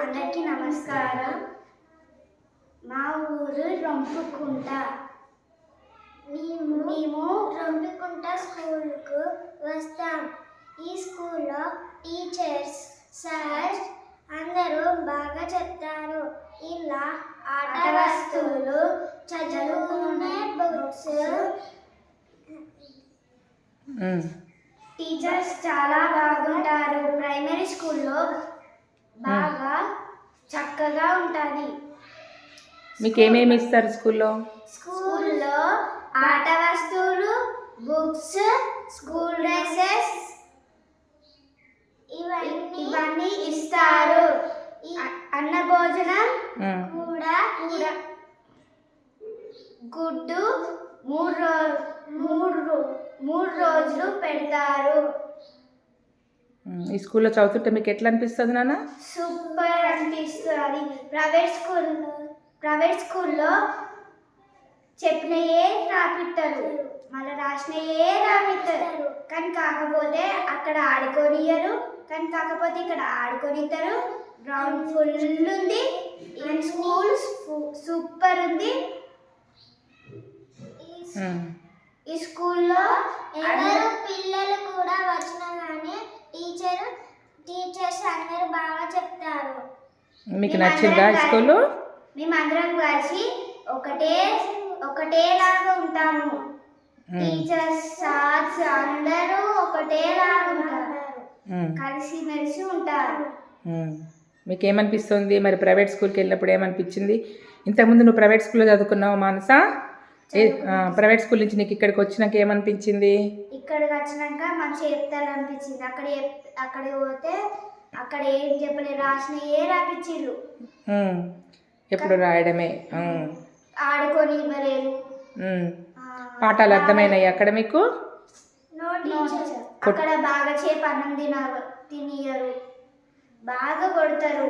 అందరికీ నమస్కారం. మా ఊరు రొంపుకుంట. మేము మేము రొంపుకుంట స్కూల్కు వస్తాం. ఈ స్కూల్లో టీచర్స్ సార్స్ అందరూ బాగా చెప్తారు. ఇలా ఆట వస్తువులు చదువుకునే బుక్స్. టీచర్స్ చాలా బాగుంటారు. ప్రైమరీ స్కూల్లో బాగా చక్కగా ఉంటుంది మీకు ఏమేమి ఇస్తారు స్కూల్లో స్కూల్లో ఆట వస్తువులు బుక్స్ స్కూల్ డ్రెస్సెస్ ఇవన్నీ ఇవన్నీ ఇస్తారు అన్న భోజనం. కూడా కూడా గుడ్డు మూడు రో మూడు రో- మూడు రోజులు పెడతారు. ఈ స్కూల్లో చదువుతుంటే మీకు ఎట్లా అనిపిస్తుంది నాన్న? సూపర్ అనిపిస్తుంది. ప్రైవేట్ స్కూల్ ప్రైవేట్ స్కూల్లో చెప్పినయే రాపిస్తారు మళ్ళీ రాసినయే రాపిస్తారు కానీ కాకపోతే అక్కడ ఆడుకోనియరు కానీ కాకపోతే ఇక్కడ ఆడుకొనిస్తారు గ్రౌండ్ ఫుల్ ఉంది ఈ స్కూల్ సూపర్ ఉంది. ఈ స్కూల్లో అందరూ పిల్లలు కూడా వచ్చినా కానీ టీచర్ టీచర్స్ అందరూ బాగా చెప్తారు. మీకు నచ్చిందా స్కూలు? మేమందరం కలిసి ఒకటే ఒకటేలాగా ఉంటాము. టీచర్స్ సార్స్ అందరూ ఒకటేలాగా ఉంటారు. కలిసి మెలిసి ఉంటారు. మీకు ఏమనిపిస్తుంది మరి ప్రైవేట్ స్కూల్కి వెళ్ళినప్పుడు ఏమనిపించింది? ఇంతకుముందు నువ్వు ప్రైవేట్ స్కూల్లో చదువుకున్నావు మానస? ప్రైవేట్ స్కూల్ నుంచి నీకు ఇక్కడికి వచ్చినాక ఏమనిపించింది ఇక్కడికి వచ్చినాక మంచిగా చెప్తారు అనిపించింది అక్కడ అక్కడికి పోతే అక్కడ ఏం చెప్పలే రాసిన ఏ రాపించిర్రు. ఎప్పుడు రాయడమే. ఆడుకొని ఇవ్వలేదు పాఠాలు అర్థమైనాయి అక్కడ మీకు. అక్కడ బాగా చేప అన్నం తిన తినియరు బాగా కొడతారు.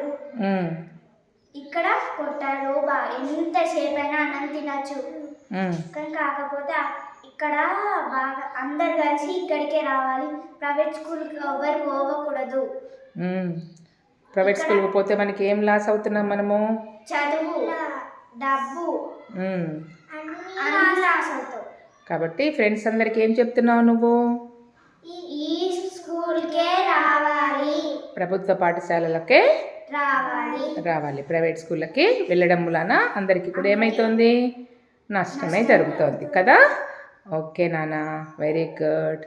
ఇక్కడ కొట్టారు బాగా ఎంతసేపు అయినా అన్నం తినచ్చు. కానీ కాకపోతే ఇక్కడ బాగా అందరు కలిసి ఇక్కడికే రావాలి. ప్రైవేట్ స్కూల్కి ఎవరు పోవకూడదు. ప్రైవేట్ స్కూల్కి పోతే మనకి ఏం లాస్ అవుతున్నాం మనము? చదువు డబ్బు లాస్ అవుతావు కాబట్టి ఫ్రెండ్స్ అందరికి ఏం చెప్తున్నావు నువ్వు? ఈ స్కూల్కే రావాలి. ప్రభుత్వ పాఠశాలలకే రావాలి. రావాలి. ప్రైవేట్ స్కూళ్ళకి వెళ్ళడం వలన అందరికీ కూడా ఏమవుతుంది నష్టమే జరుగుతుంది కదా? ఓకే నాన్న very good.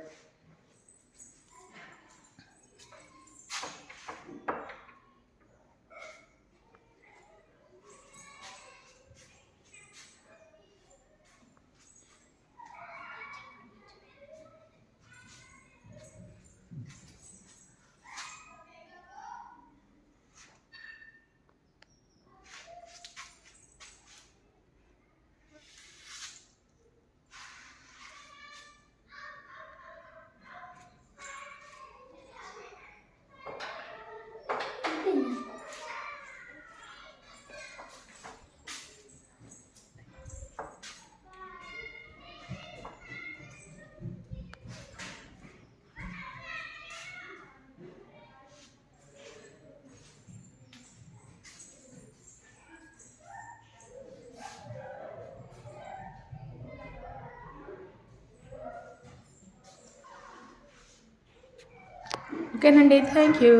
ఓకేనండి థ్యాంక్ యూ